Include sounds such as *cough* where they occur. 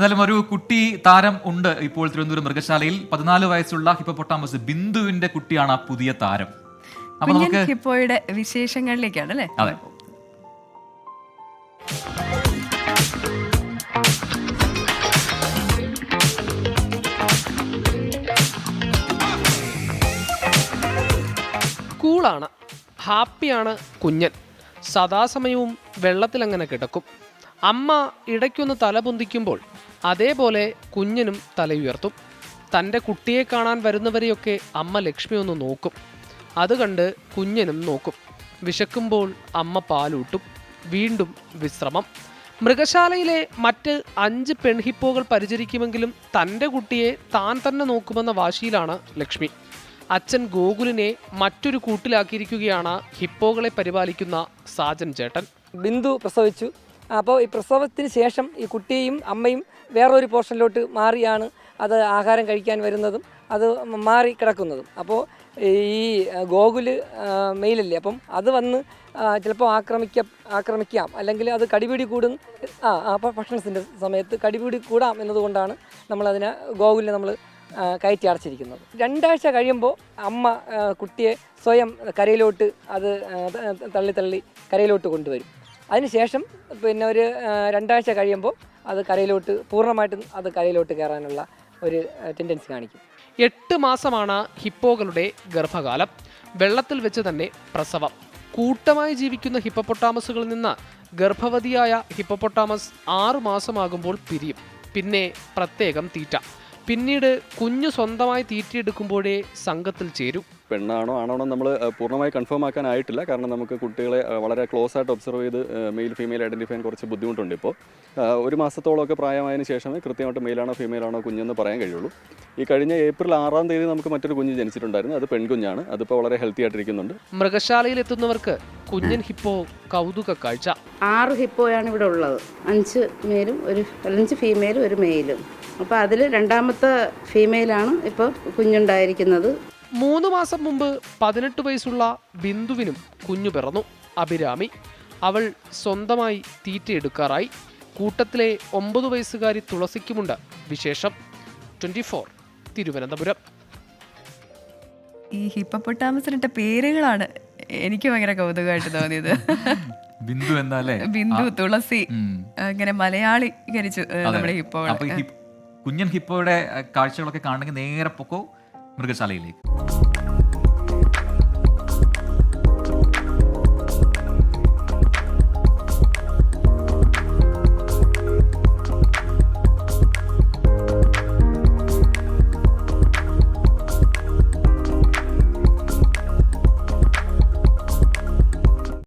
എന്നാലും ഒരു കുട്ടി താരം ഉണ്ട് ഇപ്പോൾ തിരുവനന്തപുരം മൃഗശാലയിൽ. പതിനാല് വയസ്സുള്ള ഹിപ്പോപ്പൊട്ടാമസ് ബിന്ദുവിന്റെ കുട്ടിയാണ് ആ പുതിയ താരം. അപ്പൊ നമുക്ക് ഹിപ്പോയുടെ വിശേഷങ്ങളിലേക്കാണ് അല്ലേ? അതെ. കൂളാണ്. ഹാപ്പിയാണ് കുഞ്ഞൻ. സദാസമയവും വെള്ളത്തിലങ്ങനെ കിടക്കും. അമ്മ ഇടയ്ക്കൊന്ന് തല പൊന്തിക്കുമ്പോൾ അതേപോലെ കുഞ്ഞിനും തലയുയർത്തും തന്റെ കുട്ടിയെ കാണാൻ വരുന്നവരെയൊക്കെ അമ്മ ലക്ഷ്മി ഒന്ന് നോക്കും. അത് കണ്ട് കുഞ്ഞനും നോക്കും. വിശക്കുമ്പോൾ അമ്മ പാലൂട്ടും. വീണ്ടും വിശ്രമം. മൃഗശാലയിലെ മറ്റ് അഞ്ച് പെൺഹിപ്പോകൾ പരിചരിക്കുമെങ്കിലും തന്റെ കുട്ടിയെ താൻ തന്നെ നോക്കുമെന്ന വാശിയിലാണ് ലക്ഷ്മി. അച്ഛൻ ഗോകുലിനെ മറ്റൊരു കൂട്ടിലാക്കിയിരിക്കുകയാണ് ഹിപ്പോകളെ പരിപാലിക്കുന്ന സാജൻ ചേട്ടൻ. ബിന്ദു പ്രസവിച്ചു. അപ്പോൾ ഈ പ്രസവത്തിന് ശേഷം ഈ കുട്ടിയും അമ്മയും വേറൊരു പോർഷനിലോട്ട് മാറിയാണ് അത് ആഹാരം കഴിക്കാൻ വരുന്നതും അത് മാറി കിടക്കുന്നതും. അപ്പോൾ ഈ ഗോകുൽ മെയിലല്ലേ അപ്പം അത് വന്ന് ചിലപ്പോൾ ആക്രമിക്ക ആക്രമിക്കാം. അല്ലെങ്കിൽ അത് കടിപിടി കൂടും. ആ അപ്പോൾ ഭക്ഷണത്തിന്റെ സമയത്ത് കടിപിടി കൂടാം എന്നതുകൊണ്ടാണ് നമ്മളതിനെ ഗോകുലിനെ നമ്മൾ കയറ്റി അടച്ചിരിക്കുന്നത്. രണ്ടാഴ്ച കഴിയുമ്പോൾ അമ്മ കുട്ടിയെ സ്വയം കരയിലോട്ട് അത് തള്ളി തള്ളി കരയിലോട്ട് കൊണ്ടുവരും. അതിനുശേഷം പിന്നെ ഒരു രണ്ടാഴ്ച കഴിയുമ്പോൾ അത് കരയിലോട്ട് പൂർണമായിട്ടും അത് കരയിലോട്ട് കയറാനുള്ള ഒരു ടെൻഡൻസി കാണിക്കും. എട്ട് മാസമാണ് ഹിപ്പോകളുടെ ഗർഭകാലം. വെള്ളത്തിൽ വെച്ച് തന്നെ പ്രസവം. കൂട്ടമായി ജീവിക്കുന്ന ഹിപ്പപ്പൊട്ടാമസുകളിൽ നിന്ന് ഗർഭവതിയായ ഹിപ്പപ്പൊട്ടാമസ് ആറു മാസമാകുമ്പോൾ പിരിയും. പിന്നെ പ്രത്യേകം തീറ്റ. പിന്നീട് കുഞ്ഞു സ്വന്തമായി തീറ്റയെടുക്കുമ്പോഴേ സംഘത്തിൽ ചേരൂ. പെണ്ണാണോ ആണോ നമ്മൾ പൂർണമായി കൺഫേം ആക്കാനായിട്ടില്ല. കാരണം നമുക്ക് കുട്ടികളെ വളരെ ക്ലോസ് ആയിട്ട് ഒബ്സർവ് ചെയ്ത് മെയിൽ ഫീമെയിൽ ഐഡന്റിഫൈ ചെയ്യാൻ കുറച്ച് ബുദ്ധിമുട്ടുണ്ട് ഇപ്പോൾ ഒരു മാസത്തോളമൊക്കെ പ്രായമായതിനു ശേഷമേ കൃത്യമായിട്ട് മെയിലാണോ ഫീമെയിലാണോ കുഞ്ഞെന്ന് പറയാൻ കഴിയുള്ളൂ. ഈ കഴിഞ്ഞ ഏപ്രിൽ ആറാം തീയതി നമുക്ക് മറ്റൊരു കുഞ്ഞ് ജനിച്ചിട്ടുണ്ടായിരുന്നു. അത് പെൺകുഞ്ഞാണ്. അതിപ്പോൾ വളരെ ഹെൽത്തി ആയിട്ടിരിക്കുന്നുണ്ട്. മൃഗശാലയിൽ എത്തുന്നവർക്ക് കുഞ്ഞൻ ഹിപ്പോ കൗതുക കാഴ്ച. ആറ് ഹിപ്പോയാണ് ഇവിടെ ഉള്ളത്. അഞ്ച് മേലും ഒരു അഞ്ച് ഫീമെയിലും ഒരു മെയിലും അപ്പോൾ അതിൽ രണ്ടാമത്തെ ഫീമെയിലാണ് ഇപ്പോൾ കുഞ്ഞുണ്ടായിരിക്കുന്നത്. മൂന്ന് മാസം മുമ്പ് പതിനെട്ട് വയസ്സുള്ള ബിന്ദുവിനും കുഞ്ഞു പിറന്നു. അഭിരാമി അവൾ സ്വന്തമായി തീറ്റയെടുക്കാറായി. കൂട്ടത്തിലെ ഒമ്പത് വയസ്സുകാരി തുളസിക്കുമുണ്ട്. വിശേഷം ട്വന്റി ഫോർ തിരുവനന്തപുരം. ഈ ഹിപ്പൊട്ടാമസിനിട്ട പേരുകളാണ് എനിക്ക് ഭയങ്കര കൗതുകമായിട്ട് തോന്നിയത്. *laughs* ബിന്ദു എന്നാലേ? ബിന്ദു തുളസി ഇങ്ങനെ അങ്ങനെ മലയാളീകരിച്ചു കരിച്ചു നമ്മുടെ ഹിപ്പോ കുഞ്ഞൻ ഹിപ്പോയുടെ കാഴ്ചകളൊക്കെ കാണണമെങ്കിൽ നേരെ പൊക്കോ? മൃഗശാലയിലേക്ക്